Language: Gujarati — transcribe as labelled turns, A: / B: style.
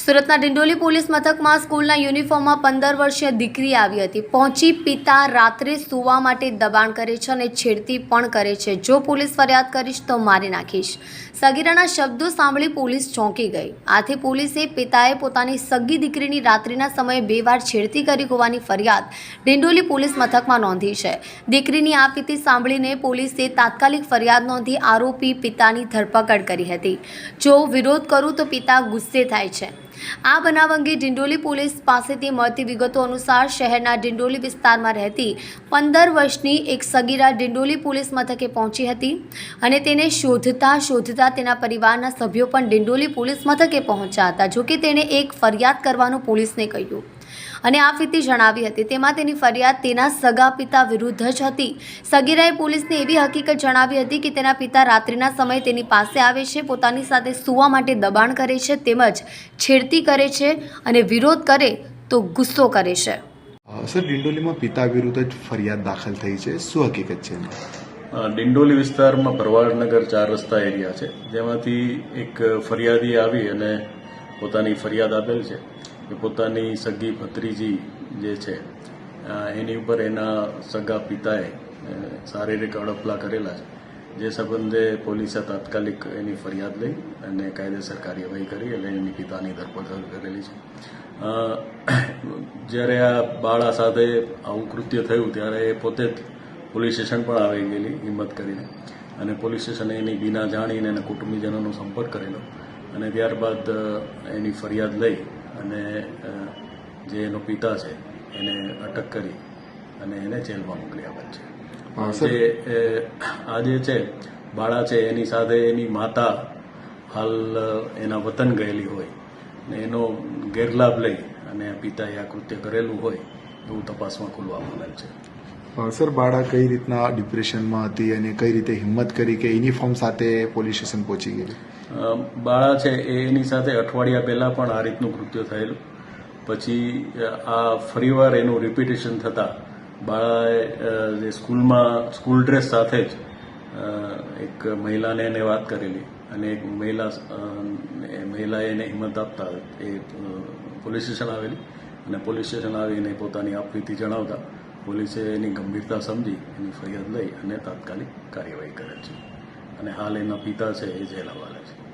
A: સુરતના ડિંડોલી પોલીસ મથકમાં સ્કૂલના યુનિફોર્મમાં પંદર વર્ષીય દીકરી આવી હતી. પહોંચી પિતા રાત્રે સૂવા માટે દબાણ કરે છે અને છેડતી પણ કરે છે. જો પોલીસ ફરિયાદ કરીશ તો મારી નાખીશ. સગીરાના શબ્દો સાંભળી પોલીસ ચોંકી ગઈ. આથી પોલીસે પિતાએ પોતાની સગી દીકરીની રાત્રિના સમયે બે વાર છેડતી કરી હોવાની ફરિયાદ ડિંડોલી પોલીસ મથકમાં નોંધી છે. દીકરીની આ પીતી સાંભળીને પોલીસે તાત્કાલિક ફરિયાદ નોંધી આરોપી પિતાની ધરપકડ કરી હતી. જો વિરોધ કરું તો પિતા ગુસ્સે થાય છે. આ બનાવ અંગે ડિંડોલી પોલીસ પાસેથી મળતી વિગતો અનુસાર શહેરના ડિંડોલી વિસ્તારમાં રહેતી પંદર વર્ષની એક સગીરા ડિંડોલી પોલીસ મથકે પહોંચી હતી અને તેને શોધતા શોધતા તેના પરિવારના સભ્યો પણ ડિંડોલી પોલીસ મથકે પહોંચ્યા હતા, જોકે તેણે એક ફરિયાદ કરવાનું પોલીસને કહ્યું. અને આ ફીતી જણાવી હતી. તેમાં તેની ફરિયાદ તેના સગા પિતા વિરુદ્ધ જ હતી. સગીરાએ પોલીસને એવી હકીકત જણાવી હતી કે તેના પિતા રાત્રિના સમયે તેની પાસે આવે છે પોતાની સાથે સૂવા માટે દબાણ કરે છે તેમજ છેડતી કરે છે અને વિરોધ કરે તો ગુસ્સો કરે છે.
B: સર ડિંડોલીમાં પિતા વિરુદ્ધ જ ફરિયાદ દાખલ થઈ છે. શું હકીકત છે
C: ડિંડોલી વિસ્તારમાં ભરવાડનગર ચાર રસ્તા એરિયા છે. જેમાંથી એક ફરિયાદી આવી અને પોતાની ફરિયાદ આપેલ છે. કે પોતાની સગી ભત્રીજી જે છે એની ઉપર એના સગા પિતાએ શારીરિક અડપલા કરેલા છે. જે સંબંધે પોલીસે તાત્કાલિક એની ફરિયાદ લઈ અને કાયદેસર કાર્યવાહી કરી એટલે એની પિતાની ધરપકડ કરેલી છે. જ્યારે આ બાળા સાથે આવું કૃત્ય થયું ત્યારે એ પોતે જ પોલીસ સ્ટેશન પણ આવી ગયેલી, હિંમત કરીને. અને પોલીસ સ્ટેશને એની બીના જાણીને એના કુટુંબીજનોનો સંપર્ક કરેલો. અને ત્યારબાદ એની ફરિયાદ લઈ અને જે એનો પિતા છે એને અટક કરી અને એને જેલમાં મોકલી આપેલ છે. જે આ જે છે બાળા છે એની સાથે એની માતા હાલ એના વતન ગયેલી હોય ને એનો ગેરલાભ લઈ અને પિતાએ આ કૃત્ય કરેલું હોય એવું તપાસમાં ખુલવા મળેલ છે.
B: સર, બાળા કઈ રીતના ડિપ્રેશનમાં હતી અને કઈ રીતે હિંમત કરી કે યુનિફોર્મ સાથે પોલીસ સ્ટેશન પહોંચી ગઈ
C: બાળા છે એની સાથે અઠવાડિયા પહેલાં પણ આ રીતનું કૃત્ય થયેલું. પછી આ ફરીવાર એનું રિપીટેશન થતાં બાળાએ જે સ્કૂલમાં, સ્કૂલ ડ્રેસ સાથે જ એક મહિલાને એને વાત કરેલી અને એક મહિલા મહિલાએ એને હિંમત આપતા એ પોલીસ સ્ટેશન આવેલી અને પોલીસ સ્ટેશન આવીને પોતાની આપવીતી જણાવતા પોલીસે એની ગંભીરતા સમજી, એની ફરિયાદ લઈ અને તાત્કાલિક કાર્યવાહી કરેલ છે. અને હાલ એના પિતા છે એ જેલ હવાલે છે.